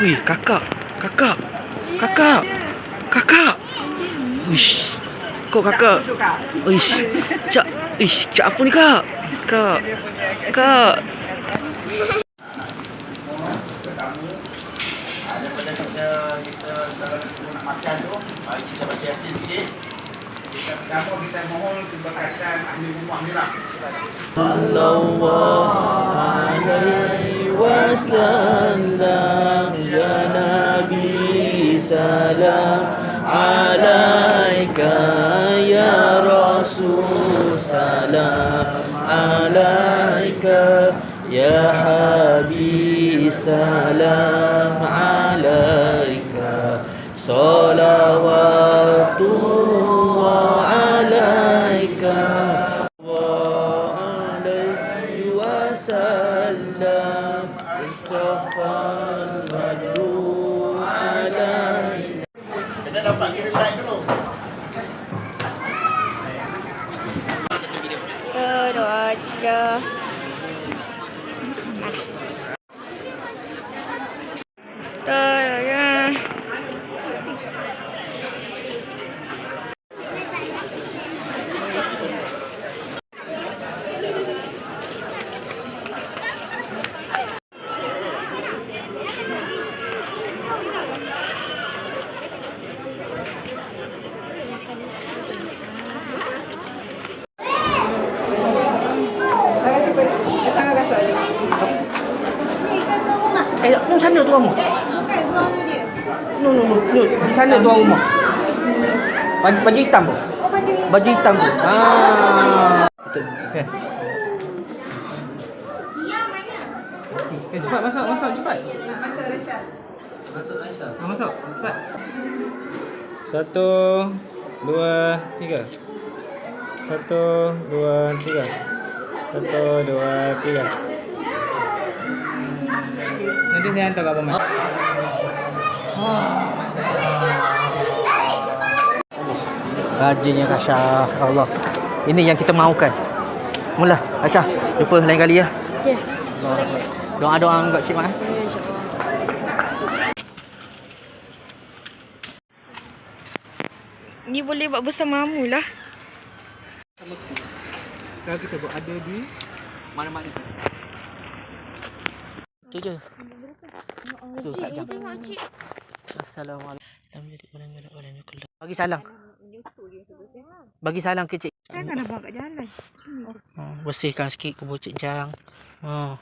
Wih, kakak. Kakak. Kakak. Kakak. Wish. Kok kakak? Wish. Cak. Ish, cak apa ni kak? Kak. Kak. Daripada kita kita nak makan tu, mari kita baca Yasin sikit. Kita pertama kita mohon keberkatan ahli rumah ni lah. Sallallahu السلام عليك يا رسول سلام عليك يا حبيب سلام عليك صلوات الله عليك وعليه وسلم. اشتفى المدعو عليك. Kita dapat kira like dulu. Satu, dua, tiga. Terus. Eh, no sana tuan rumah. No, no, no, no. Di sana tuan rumah. Baju, baju hitam tu. Baju hitam tu. Ah. Betul. Okay. Eh cepat masak, masak cepat. Ha, masuk, cepat. Satu, dua, tiga. Satu, dua, tiga. Satu, dua, tiga. Nanti saya hantar kat Abang Rajinnya Kasha. Allah. Ini yang kita mahukan. Mula, Kasha. Jumpa lain kali ya. Okay. Doa-doa untuk Cik Mak. eh. Ni boleh buat bersamamu lah. Kalau kita buat ada di mana-mana. Tu je. Tu kat jam. Assalamualaikum. Bagi salam. Bagi salam ke Cik. Jangan abang kat jalan. Oh, bersihkan sikit kubur Cik Jang. Oh.